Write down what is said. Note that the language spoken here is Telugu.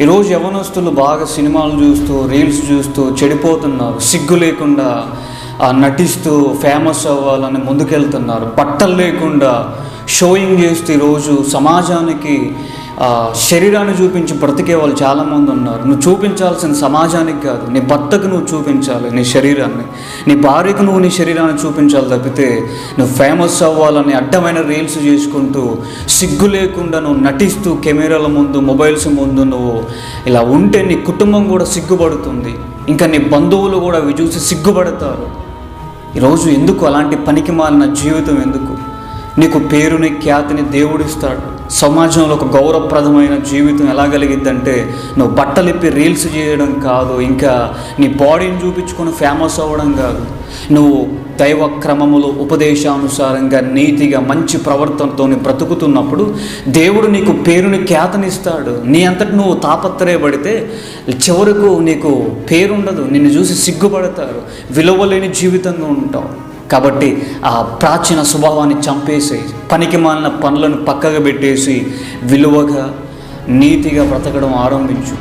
ఈరోజు యవనస్తులు బాగా సినిమాలు చూస్తూ రీల్స్ చూస్తూ చెడిపోతున్నారు సిగ్గు లేకుండా నటిస్తూ ఫేమస్ అవ్వాలని ముందుకెళ్తున్నారు. బట్టలు లేకుండా షోయింగ్ చేస్తూ ఈరోజు సమాజానికి శరీరాన్ని చూపించి బ్రతికే వాళ్ళు చాలామంది ఉన్నారు. నువ్వు చూపించాల్సిన సమాజానికి కాదు నీ భర్తకు నువ్వు చూపించాలి నీ శరీరాన్ని. నీ భార్యకు నువ్వు నీ శరీరాన్ని చూపించాలి తప్పితే నువ్వు ఫేమస్ అవ్వాలని అడ్డమైన రీల్స్ చేసుకుంటూ సిగ్గు లేకుండా నువ్వు నటిస్తూ కెమెరాల ముందు మొబైల్స్ ముందు నువ్వు ఇలా ఉంటే నీ కుటుంబం కూడా సిగ్గుపడుతుంది. ఇంకా నీ బంధువులు కూడా అవి చూసి సిగ్గుపడతారు. ఈరోజు ఎందుకు అలాంటి పనికి మాలిన జీవితం ఎందుకు? నీకు పేరుని ఖ్యాతిని దేవుడిస్తాడు సమాజంలో ఒక గౌరవప్రదమైన జీవితం ఎలా కలిగిద్దంటే నువ్వు బట్టలిప్పి రీల్స్ చేయడం కాదు ఇంకా నీ బాడీని చూపించుకొని ఫేమస్ అవ్వడం కాదు. నువ్వు దైవ క్రమములు ఉపదేశానుసారంగా నీతిగా మంచి ప్రవర్తనతో బ్రతుకుతున్నప్పుడు దేవుడు నీకు పేరుని ఖ్యాతనిస్తాడు నీ అంతటి నువ్వు తాపత్రయపడితే చివరకు నీకు పేరుండదు. నిన్ను చూసి సిగ్గుపడతారు. విలువలేని జీవితంగా ఉంటావు. కాబట్టి ఆ ప్రాచీన స్వభావాన్ని చంపేసి పనికి మాలిన పనులను పక్కగా పెట్టేసి విలువగా నీతిగా బ్రతకడం ఆరంభించు.